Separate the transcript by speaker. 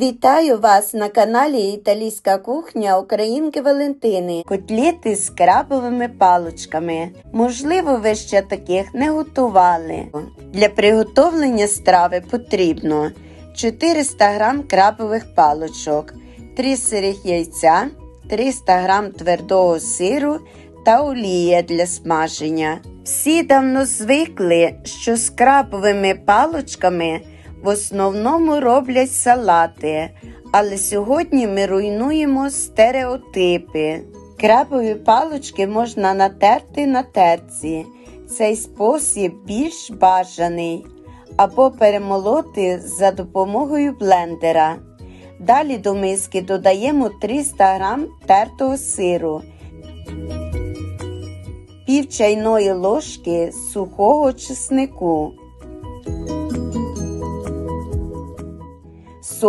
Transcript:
Speaker 1: Вітаю вас на каналі Італійська кухня Українки Валентини. Котлети з крабовими паличками. Можливо, ви ще таких не готували. Для приготовлення страви потрібно 400 г крабових паличок, 3 сирих яйця, 300 г твердого сиру та олія для смаження. Всі давно звикли, що з крабовими паличками в основному роблять салати, але сьогодні ми руйнуємо стереотипи. Крабові палички можна натерти на терці. Цей спосіб більш бажаний, або перемолоти за допомогою блендера. Далі до миски додаємо 300 г тертого сиру, пів чайної ложки сухого чеснику. sobre